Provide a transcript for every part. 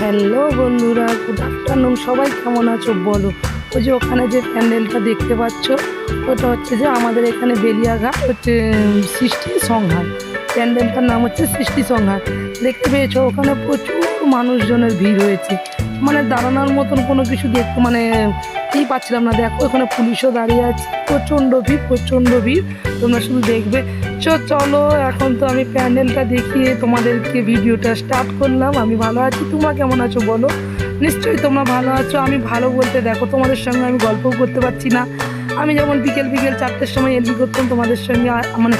Hello বন্ধুরা good afternoon সবাই কেমন আছো বলো? ওই যে ওখানে যে প্যান্ডেলটা দেখতে পাচ্ছ, ওটা হচ্ছে যে আমাদের এখানে বেলিয়াঘাট, হচ্ছে সৃষ্টি সংহার। প্যান্ডেলটার নাম হচ্ছে সৃষ্টি সংহার। দেখতে পেয়েছ, ওখানে প্রচুর মানুষজনের ভিড় হয়েছে। মানে দাঁড়ানোর মতন কোনো কিছু দেখতে মানে কি পাচ্ছিলাম না। দেখো, ওখানে পুলিশও দাঁড়িয়ে আছে। প্রচণ্ড ভিড় প্রচণ্ড ভিড়। তোমরা শুধু দেখবে। চো চলো, এখন তো আমি প্যান্ডেলটা দেখিয়ে তোমাদেরকে ভিডিওটা স্টার্ট করলাম। আমি ভালো আছি, তোমরা কেমন আছো বলো? নিশ্চয়ই তোমরা ভালো আছো। আমি ভালো বলতে দেখো, তোমাদের সঙ্গে আমি গল্পও করতে পারছি না। আমি যেমন বিকেল বিকেল চারটের সময় এলবি করতাম, তোমাদের সঙ্গে মানে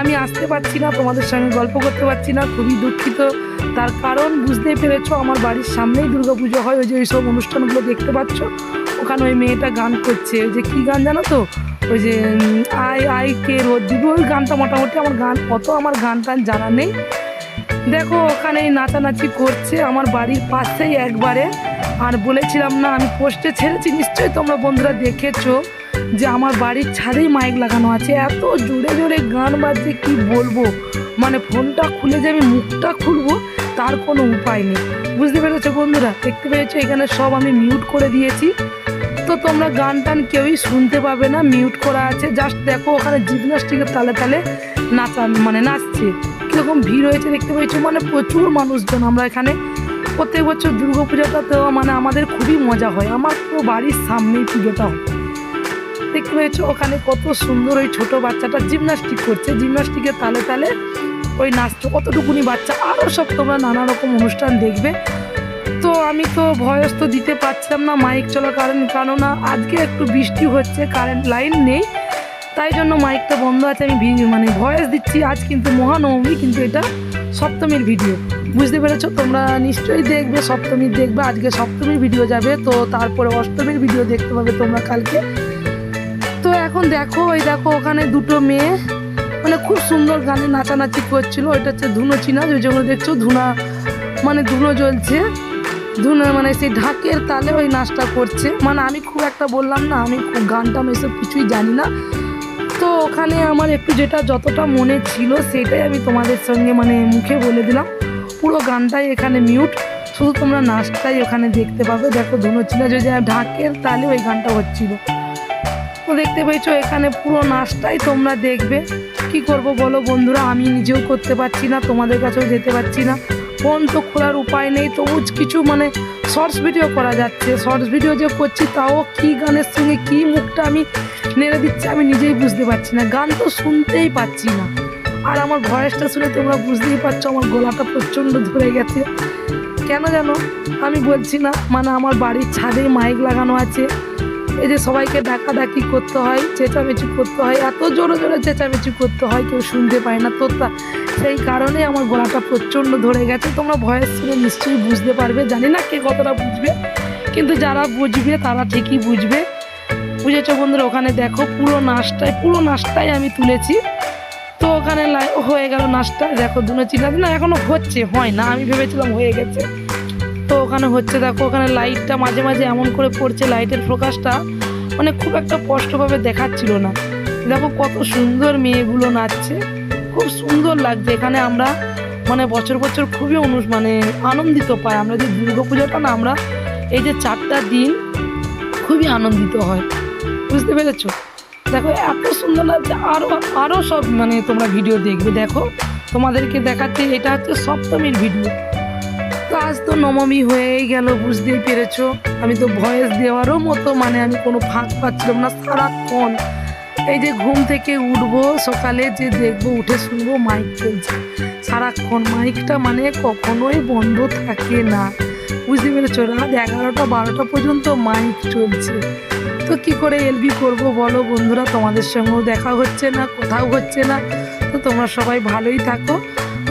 আমি আসতে পারছি না, তোমাদের সঙ্গে গল্প করতে পারছি না। খুবই দুঃখিত। তার কারণ বুঝতেই পেরেছ, আমার বাড়ির সামনেই দুর্গাপুজো হয়। ওই যে এইসব অনুষ্ঠানগুলো দেখতে পাচ্ছ। ওখানে ওই মেয়েটা গান করছে যে কী গান জানো তো? ওই যে আই আই কে রোদ দিব, ওই গানটা মোটামুটি আমার গান, অত আমার গান টান জানা নেই। দেখো ওখানে নাচানাচি করছে আমার বাড়ির পাশেই একবারে। আর বলেছিলাম না, আমি পোস্টে ছেড়েছি, নিশ্চয়ই তোমরা বন্ধুরা দেখেছ যে আমার বাড়ির ছাদেই মাইক লাগানো আছে। এত জোরে জোরে গান বাজছে, কি বলব? মানে ফোনটা খুলে যে আমি মুখটা খুলবো, তার কোনো উপায় নেই। বুঝতে পেরেছ বন্ধুরা? দেখতে পেয়েছ, এখানে সব আমি মিউট করে দিয়েছি। তো তোমরা গান টান কেউই শুনতে পাবে না মিউট করা আছে। জাস্ট দেখো ওখানে জিমনাস্টিকের তালে তালে নাচা মানে নাচছে। কীরকম ভিড় হয়েছে দেখতে পেয়েছ? মানে প্রচুর মানুষজন আমরা এখানে। প্রত্যেক বছর দুর্গা তো মানে আমাদের খুবই মজা হয়। আমার তো বাড়ির সামনেই পুজোটা হয়। দেখতে পেয়েছ ওখানে কত সুন্দর ওই ছোট বাচ্চাটা জিমনাস্টিক করছে। জিমনাস্টিকের তালে তালে ওই নাচছে কতটুকুনি বাচ্চা? আরও সব তোমরা নানা রকম অনুষ্ঠান দেখবে। তো আমি তো ভয়েস তো দিতে পারছিলাম না মাইক চলার কারণ, কেননা আজকে একটু বৃষ্টি হচ্ছে কারেন্ট লাইন নেই, তাই জন্য মাইকটা বন্ধ আছে, আমি মানে ভয়েস দিচ্ছি আজ কিন্তু মহানবমী, কিন্তু এটা সপ্তমীর ভিডিও বুঝতে পেরেছ? তোমরা নিশ্চয়ই দেখবে সপ্তমীর দেখবে, আজকে সপ্তমীর ভিডিও যাবে, তো তারপরে অষ্টমীর ভিডিও দেখতে পাবে তোমরা কালকে। তো এখন দেখো, ওই দেখো, ওখানে দুটো মেয়ে মানে খুব সুন্দর গানে নাচানাচি করছিল, ওইটা হচ্ছে ধুনো চিনা যেগুলো দেখছ, ধুনা মানে ধুনো জ্বলছে। ধুনো মানে সেই ঢাকের তালে ওই নাচটা করছে। মানে আমি খুব একটা বললাম না, আমি খুব গান টান এসব কিছুই জানি না। তো ওখানে আমার একটু যেটা যতটা মনে ছিল সেটাই আমি তোমাদের সঙ্গে মানে মুখে বলে দিলাম। পুরো গানটাই এখানে মিউট শুধু তোমরা নাচটাই ওখানে দেখতে পাবে। দেখো ধুনো চিনা যে ঢাকের তালে ওই গানটা হচ্ছিল। তো দেখতে পেয়েছ এখানে পুরো নাচটাই তোমরা দেখবে। কি করব বলো বন্ধুরা, আমি নিজেও করতে পারছি না, তোমাদের কাছেও যেতে পারছি না। ফোন তো খোলার উপায় নেই, তবু কিছু মানে শর্টস ভিডিও করা যাচ্ছে। শর্টস ভিডিও যে করছি, তাও কি গানের সঙ্গে কি মুখটা আমি নেড়ে দিচ্ছি, আমি নিজেই বুঝতে পারছি না। গান তো শুনতেই পাচ্ছি না। আর আমার ভয়েসটা শুনে তোমরা বুঝতেই পারছ, আমার গলাটা প্রচণ্ড ধরে গেছে। কেন জানো? আমি বলছি না মানে আমার বাড়ির ছাদে মাইক লাগানো আছে। এই যে সবাইকে ডাকাডাকি করতে হয়, চেঁচামেচি করতে হয়, এত জোরে জোরে চেঁচামেচি করতে হয়, কেউ শুনতে পায় না। তো সেই কারণে আমার গলাটা প্রচণ্ড ধরে গেছে। তোমরা ভয়েস শুনে নিশ্চয়ই বুঝতে পারবে। জানি না কে কতটা বুঝবে, কিন্তু যারা বুঝবে তারা ঠিকই বুঝবে। বুঝেছ বন্ধুরা, ওখানে দেখো পুরো নাচটাই পুরো নাচটাই আমি তুলেছি। তো ওখানে হয়ে গেল নাচটা। দেখো, দুনো চিনা না, এখনও হচ্ছে, হয় না। আমি ভেবেছিলাম হয়ে গেছে। ওখানে হচ্ছে দেখো, ওখানে লাইটটা মাঝে মাঝে এমন করে পড়ছে লাইটের ফোকাসটা মানে খুব একটা স্পষ্টভাবে দেখাচ্ছিল না। দেখো কত সুন্দর মেয়েগুলো নাচছে, খুব সুন্দর লাগছে। এখানে আমরা মানে বছর বছর খুবই অনু মানে আনন্দিত পাই। আমরা যে দুর্গা পুজোটা না, আমরা এই যে চারটা দিন খুবই আনন্দিত হয়। বুঝতে পেরেছ? দেখো, এত সুন্দর লাগছে। আরও আরও সব মানে তোমরা ভিডিও দেখবে। দেখো, তোমাদেরকে দেখাচ্ছে, এটা হচ্ছে সপ্তমীর ভিডিও তো আজ তো নবমী হয়েই গেল, বুঝতেই পেরেছ? আমি তো ভয়েস দেওয়ারও মতো মানে আমি কোনো ফাঁক পাচ্ছিলাম না সারাক্ষণ। এই যে ঘুম থেকে উঠবো সকালে, যে দেখব, উঠে শুনব মাইক চলছে। সারাক্ষণ মাইকটা মানে কখনোই বন্ধ থাকে না। বুঝতে পেরেছ? রাত এগারোটা, বারোটা পর্যন্ত মাইক চলছে। তো কি করে এলবি করব বলো বন্ধুরা? তোমাদের সঙ্গেও দেখা হচ্ছে না, কোথাও হচ্ছে না। তো তোমরা সবাই ভালোই থাকো।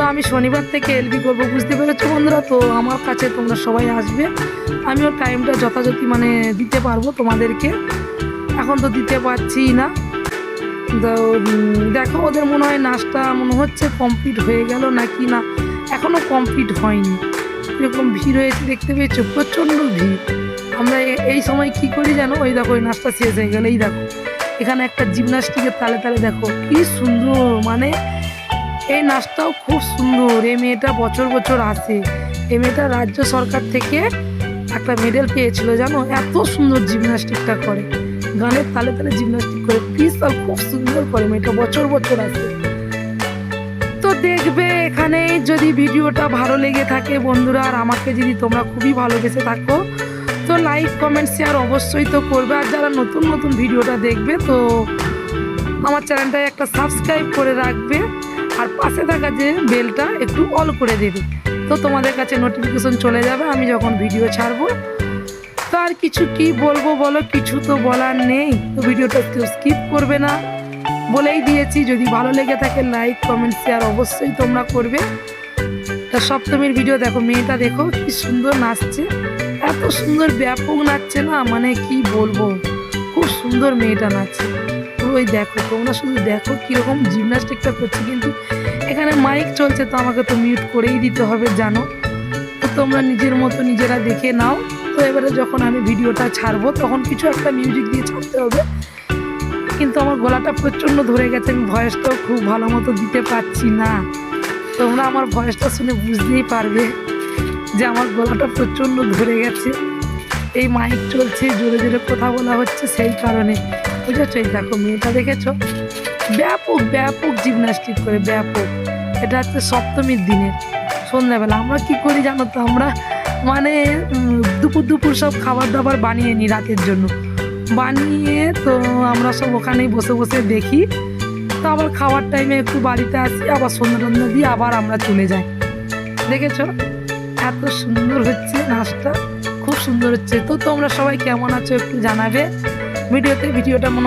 তো আমি শনিবার থেকে এলবি করব, বুঝতে পেরেছ বন্ধুরা? তো আমার কাছে তোমরা সবাই আসবে। আমি আমিও টাইমটা যথাযথ মানে দিতে পারব তোমাদেরকে। এখন তো দিতে পারছি না। তো দেখো, ওদের মনে হয় নাচটা মনে হচ্ছে কমপ্লিট হয়ে গেল নাকি না? এখনও কমপ্লিট হয়নি। এরকম ভিড় হয়েছে, দেখতে পেয়েছ? প্রচণ্ড ভিড়। আমরা এই সময় কি করি জানো? ওই দেখো, ওই নাচটা শেষ হয়ে গেল। এই দেখো, এখানে একটা জিমনাস্টিকের তালে তালে দেখো, কি সুন্দর মানে এই নাচটাও খুব সুন্দর। এই মেয়েটা বছর বছর আসে। এই মেয়েটা রাজ্য সরকার থেকে একটা মেডেল পেয়েছিল, জানো? এত সুন্দর জিমনাস্টিকটা করে। গানের তালে তালে জিমনাস্টিক করে পিস্তল খুব সুন্দর করে মেয়েটা বছর বছর আসে। তো দেখবে এখানে যদি ভিডিওটা ভালো লেগে থাকে বন্ধুরা, আর আমাকে যদি তোমরা খুবই ভালোবেসে থাকো, তো লাইক কমেন্ট শেয়ার অবশ্যই তো করবে। আর যারা নতুন নতুন ভিডিওটা দেখবে, তো আমার চ্যানেলটায় একটা সাবস্ক্রাইব করে রাখবে। আর পাশে থাকা যে বেলটা একটু অল করে দেবে। তো তোমাদের কাছে নোটিফিকেশন চলে যাবে, আমি যখন ভিডিও ছাড়বো। তো আর কিছু কি বলব বলো? কিছু তো বলার নেই। তো ভিডিওটা কেউ স্কিপ করবে না। বলেই দিয়েছি, যদি ভালো লেগে থাকে লাইক কমেন্ট শেয়ার অবশ্যই তোমরা করবে। তা সপ্তমীর ভিডিও দেখো, মেয়েটা দেখো কি সুন্দর নাচছে। এত সুন্দর ব্যাপক নাচছে না মানে কি বলব? খুব সুন্দর মেয়েটা নাচছে। ওই দেখো, তোমরা শুধু দেখো কীরকম জিমনাস্টিকটা করছে, কিন্তু এখানে মাইক চলছে তো আমাকে তো মিউট করেই দিতে হবে, জানো? তো তোমরা নিজের মতো নিজেরা দেখে নাও। তো এবারে যখন আমি ভিডিওটা ছাড়বো, তখন কিছু একটা মিউজিক দিয়ে ছাড়তে হবে। কিন্তু আমার গলাটা প্রচণ্ড ধরে গেছে, আমি ভয়েসটাও খুব ভালো মতো দিতে পারছি না। তোমরা আমার ভয়েসটা শুনে বুঝতেই পারবে যে আমার গলাটা প্রচণ্ড ধরে গেছে। এই মাইক চলছে, জোরে জোরে কথা বলা হচ্ছে সেই কারণে। বুঝেছ এই দেখো, মেয়েটা দেখেছ? ব্যাপক ব্যাপক জিমনাস্টিক করে, ব্যাপক। এটা হচ্ছে সপ্তমীর দিনের সন্ধ্যাবেলা। আমরা কি করি জানো তো? আমরা মানে দুপুর দুপুর সব খাবার দাবার বানিয়ে নিই রাতের জন্য। বানিয়ে তো আমরা সব ওখানেই বসে বসে দেখি। তো আবার খাওয়ার টাইমে একটু বাড়িতে আসি, আবার সন্ধ্যা টন্ধা দিয়ে আবার আমরা চলে যাই। দেখেছ? এত সুন্দর হচ্ছে নাচটা। খুব সুন্দর হচ্ছে। তো তোমরা সবাই কেমন আছো একটু জানাবে। ভিডিওতে ভিডিওটা মনে